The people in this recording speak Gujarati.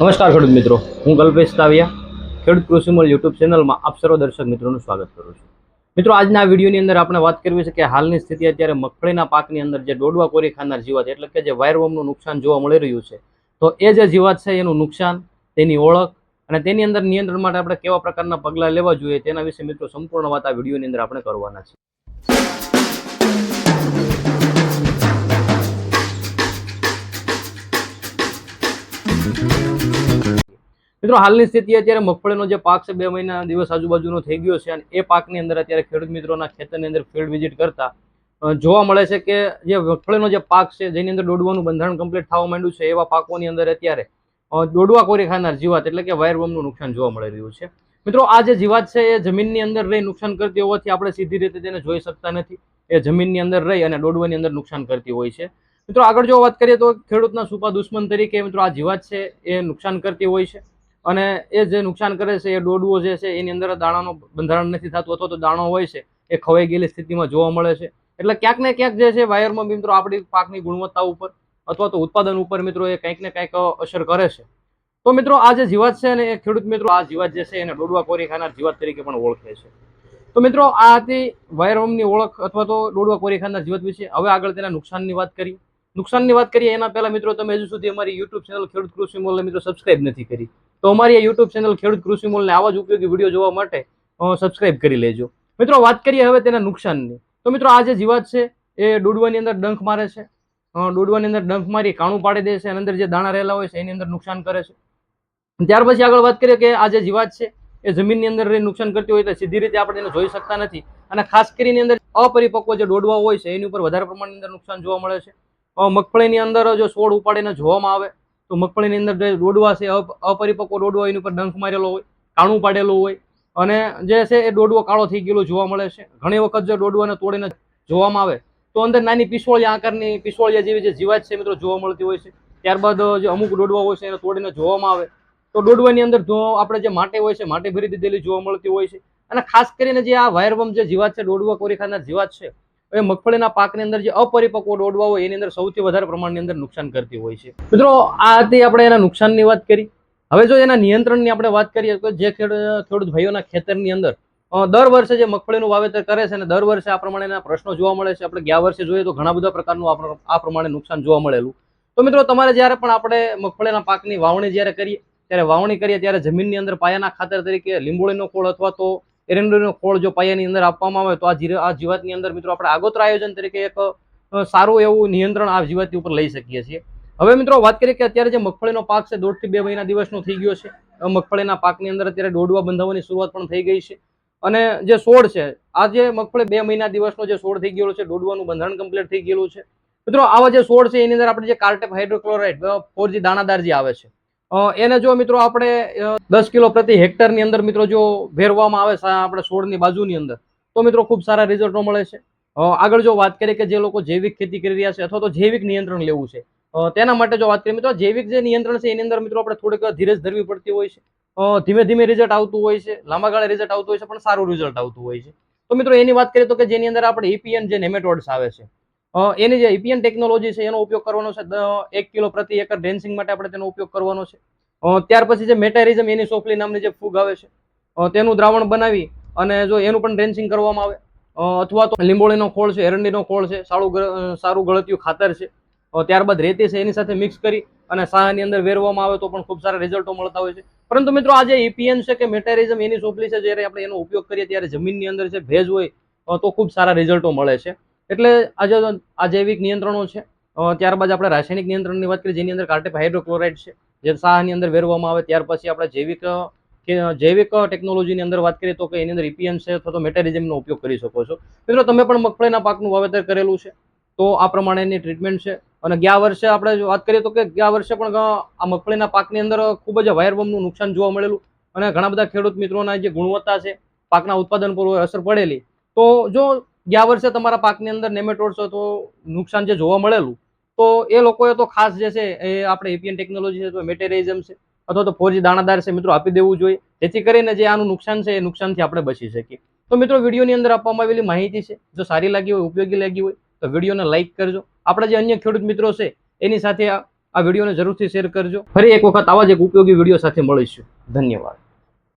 નમસ્કાર ખેડૂત મિત્રો, હું કલ્પેશ તાવિયા, ખેડૂત કૃષિમોલ યુટ્યુબ ચેનલમાં આપ સર્વ દર્શક મિત્રોનું સ્વાગત કરું છું. મિત્રો, આજના વિડીયોની અંદર આપણે વાત કરવી છે કે હાલની સ્થિતિ અત્યારે મગફળીના પાકની અંદર જે ડોડવા કોરી ખાનાર જીવાત એટલે કે જે વાયરવોમનું નુકસાન જોવા મળી રહ્યું છે, તો એ જે જીવાત છે એનું નુકસાન, તેની ઓળખ અને તેની અંદર નિયંત્રણ માટે આપણે કેવા પ્રકારના પગલાં લેવા જોઈએ તેના વિશે મિત્રો સંપૂર્ણ વાત આ વિડીયોની અંદર આપણે કરવાના છે મિત્રો, હાલની સ્થિતિ અત્યારે મગફળીનો જે પાક છે, બે મહિના દિવસ આજુબાજુનો થઈ ગયો છે અને એ પાકની અંદર અત્યારે ખેડૂત મિત્રોના ખેતરની અંદર ફિલ્ડ વિઝિટ કરતા જોવા મળે છે કે જે મગફળીનો જે પાક છે, જેની અંદર દોડવાનું બંધારણ કમ્પ્લીટ થવા માંડ્યું છે, એવા પાકોની અંદર અત્યારે દોડવા કોરી ખાનાર જીવાત એટલે કે વાયરવમનું નુકસાન જોવા મળી રહ્યું છે. મિત્રો, આ જે જીવાત છે, એ જમીનની અંદર રહી નુકસાન કરતી હોવાથી આપણે સીધી રીતે તેને જોઈ શકતા નથી. એ જમીનની અંદર રહી અને દોડવાની અંદર નુકસાન કરતી હોય છે. મિત્રો, આગળ જો વાત કરીએ તો ખેડૂતના સુપા દુશ્મન તરીકે મિત્રો આ જીવાત છે, એ નુકસાન કરતી હોય છે. અને એ જે નુકસાન કરે છે, એ દોડવો જે છે, એની અંદર દાણાનો બંધારણ નથી થતું અથવા તો દાણો હોય છે, એ ખવાઈ ગયેલી સ્થિતિમાં જોવા મળે છે. એટલે ક્યાંક ને ક્યાંક જે છે, વાયરમાં મિત્રો આપણી પાકની ગુણવત્તા ઉપર અથવા તો ઉત્પાદન ઉપર મિત્રો એ કંઈક ને કંઈક અસર કરે છે. તો મિત્રો, આ જે જીવાત છે ને એ ખેડૂત મિત્રો આ જીવાત જે છે, એને દોડવા કોરી ખાનાર જીવાત તરીકે પણ ઓળખે છે. તો મિત્રો, આ હતી વાયરવમની ઓળખ અથવા તો દોડવા કોરી ખાનાર જીવાત વિશે. હવે આગળ તેના નુકસાનની વાત કરીએ. નુકસાનની વાત કરીએ, એના પહેલા મિત્રો તમે હજુ સુધી અમારી યુટ્યુબ ચેનલ ખેડૂત કૃષિ મોલને મિત્રો સબસ્ક્રાઇબ નથી કરી. તો અમારી આ યુટ્યુબ ચેનલ ખેડૂત કૃષિ મોલને આવા જ ઉપયોગી વીડિયો જોવા માટે સબસ્ક્રાઇબ કરી લેજો. મિત્રો વાત કરીએ હવે તેના નુકસાનની. તો મિત્રો આ જે જીવાત છે, એ ડોડવાની અંદર ડંખ મારે છે. ડોડવાની અંદર ડંખ મારી કાણું પાડી દે છે અને અંદર જે દાણા રહેલા હોય છે, એની અંદર નુકસાન કરે છે. ત્યાર પછી આગળ વાત કરીએ કે આ જે જીવાત છે, એ જમીનની અંદર નુકસાન કરતી હોય તો સીધી રીતે આપણે એને જોઈ શકતા નથી. અને ખાસ કરીને અંદર અપરિપક્વ જે ડોડવા હોય છે, એની ઉપર વધારે પ્રમાણની અંદર નુકસાન જોવા મળે છે. મગફળીની અંદર જો છોડ ઉપાડીને જોવામાં આવે, તો મગફળીની અંદર જે ડોડવા છે, અપ- અપરિપક્વ ડોડવો એની ઉપર ડંખ મારેલો હોય, કાણું પાડેલું હોય, અને જે છે એ ડોડવો કાળો થઈ ગયેલો જોવા મળે છે. ઘણી વખત જો ડોડવાને તોડીને જોવામાં આવે, તો અંદર નાની પિસોળિયા આકારની પિસોળિયા જેવી જે જીવાત છે મિત્રો જોવા મળતી હોય છે. ત્યારબાદ જે અમુક ડોડવા હોય છે એને તોડીને જોવામાં આવે, તો ડોડવાની અંદર આપણે જે માટી હોય છે, માટી ભરી દીધેલી જોવા મળતી હોય છે. અને ખાસ કરીને જે આ વાયરબમ જે જીવાત છે ડોડવા કોરી ખાનાર જીવાત છે એ મગફળીના પાકની અંદર જે અપરિપક્વ ડોડવા હોય, એની અંદર સૌથી વધારે પ્રમાણની અંદર નુકસાન કરતી હોય છે. મિત્રો, આ હતી આપણે એના નુકસાનની વાત કરી. હવે જો એના નિયંત્રણની આપણે વાત કરીએ તો જે ખેડૂત ભાઈઓના ખેતરની અંદર દર વર્ષે જે મગફળીનું વાવેતર કરે છે અને દર વર્ષે આ પ્રમાણેના પ્રશ્નો જોવા મળે છે. આપણે ગયા વર્ષે જોઈએ તો ઘણા બધા પ્રકારનું આ પ્રમાણે નુકસાન જોવા મળેલું. તો મિત્રો, તમારે જ્યારે પણ આપણે મગફળીના પાકની વાવણી જ્યારે કરીએ, ત્યારે વાવણી કરીએ ત્યારે જમીનની અંદર પાયાના ખાતર તરીકે લીંબોળીનો ખોળ અથવા તો એરંડોનો ખોળ જો પાયાની અંદર આપવામાં આવે તો આ જીર- આ જીવાતની અંદર મિત્રો આપણે આગોતરા આયોજન તરીકે એક સારું એવું નિયંત્રણ આ જીવાતની ઉપર લઈ શકીએ છીએ. હવે મિત્રો વાત કરીએ કે અત્યારે જે મગફળીનો પાક છે દોઢથી બે મહિના દિવસનો થઈ ગયો છે. મગફળીના પાકની અંદર અત્યારે દોડવા બંધાવવાની શરૂઆત પણ થઈ ગઈ છે. અને જે સોળ છે, આ જે મગફળી બે મહિના દિવસનો જે સોળ થઈ ગયેલો છે, દોડવાનું બંધારણ કમ્પ્લીટ થઈ ગયેલું છે. મિત્રો આવા જે સોળ છે, એની અંદર આપણે જે કાર્ટેપ હાઇડ્રોક્લોરાઇડ ફોર જી દાણાદાર જે આવે છે એને જો મિત્રો આપણે દસ કિલો પ્રતિ હેક્ટરની અંદર મિત્રો જો ભેરવામાં આવે આપણે છોડની બાજુની અંદર, તો મિત્રો ખૂબ સારા રિઝલ્ટો મળે છે. આગળ જો વાત કરીએ કે જે લોકો જૈવિક ખેતી કરી રહ્યા છે અથવા તો જૈવિક નિયંત્રણ લેવું છે તેના માટે જો વાત કરીએ મિત્રો, જૈવિક જે નિયંત્રણ છે એની અંદર મિત્રો આપણે થોડીક ધીરજ ધરવી પડતી હોય છે. ધીમે ધીમે રિઝલ્ટ આવતું હોય છે, લાંબા ગાળે રિઝલ્ટ આવતું હોય છે, પણ સારું રિઝલ્ટ આવતું હોય છે. તો મિત્રો એની વાત કરીએ તો કે જેની અંદર આપણે ઇપીએન જે નેમેટોડ્સ આવે છે એની જે ઇપીએન ટેકનોલોજી છે, એનો ઉપયોગ કરવાનો છે એક કિલો પ્રતિ એકર ડ્રેન્સિંગ માટે આપણે તેનો ઉપયોગ કરવાનો છે. ત્યાર પછી જે મેટારિઝમ એની સોફલી નામની જે ફૂગ આવે છે તેનું દ્રાવણ બનાવી અને જો એનું પણ ડ્રેન્સિંગ કરવામાં આવે અથવા તો લીંબોળીનો ખોળ છે, એરંડીનો ખોળ છે સારું સારું ગળતિયું ખાતર છે ત્યારબાદ રેતી છે, એની સાથે મિક્સ કરી અને સાહાની અંદર વેરવામાં આવે તો પણ ખૂબ સારા રિઝલ્ટો મળતા હોય છે. પરંતુ મિત્રો આ જે ઇપીએન છે કે મેટારિઝમ એની સોપલી છે, જ્યારે આપણે એનો ઉપયોગ કરીએ ત્યારે જમીનની અંદર જે ભેજ હોય તો ખૂબ સારા રિઝલ્ટો મળે છે. એટલે આજે આ નિયંત્રણો છે. ત્યારબાદ આપણે રાસાયણિક નિયંત્રણની વાત કરીએ, જેની અંદર કાર્ટેપ હાઇડ્રોક્લોરાઇડ છે, જે સાહની અંદર વેરવામાં આવે, ત્યાર પછી આપણે જૈવિક, કે જૈવિક ટેકનોલોજીની અંદર વાત કરીએ તો કે એની અંદર ઇપીએમ છે અથવા તો મેટેરિઝમનો ઉપયોગ કરી શકો છો. મિત્રો, તમે પણ મગફળીના પાકનું વાવેતર કરેલું છે, તો આ પ્રમાણેની ટ્રીટમેન્ટ છે. અને ગયા વર્ષે આપણે વાત કરીએ તો કે ગયા વર્ષે પણ આ મગફળીના પાકની અંદર ખૂબ જ વાયરબમનું નુકસાન જોવા મળેલું. અને ઘણા બધા ખેડૂત મિત્રોના જે ગુણવત્તા છે, પાકના ઉત્પાદન પર અસર પડેલી. તો જો ગયા વર્ષે તમારા પાકની અંદર નેમેટોડ્સ તો નુકસાન જે જોવા મળેલું, તો એ લોકોએ તો ખાસ જે છે એ આપણે એપીએન ટેકનોલોજી છે તો મેટેરિઝમ છે, અથવા તો ફોરજી દાણાદાર છે મિત્રો આપી દેવું જોઈએ, જેથી કરીને જે આનું નુકસાન છે એ નુકસાનથી આપણે બચી શકીએ. તો મિત્રો વિડીયોની અંદર આપવામાં આવેલી માહિતી છે, જો સારી લાગી હોય, ઉપયોગી લાગી હોય, તો વિડીયોને લાઇક કરજો. આપણા જે અન્ય ખેડૂત મિત્રો છે, એની સાથે આ વિડીયોને જરૂરથી શેર કરજો. ફરી એક વખત આવા જ એક ઉપયોગી વીડિયો સાથે મળીશું. ધન્યવાદ.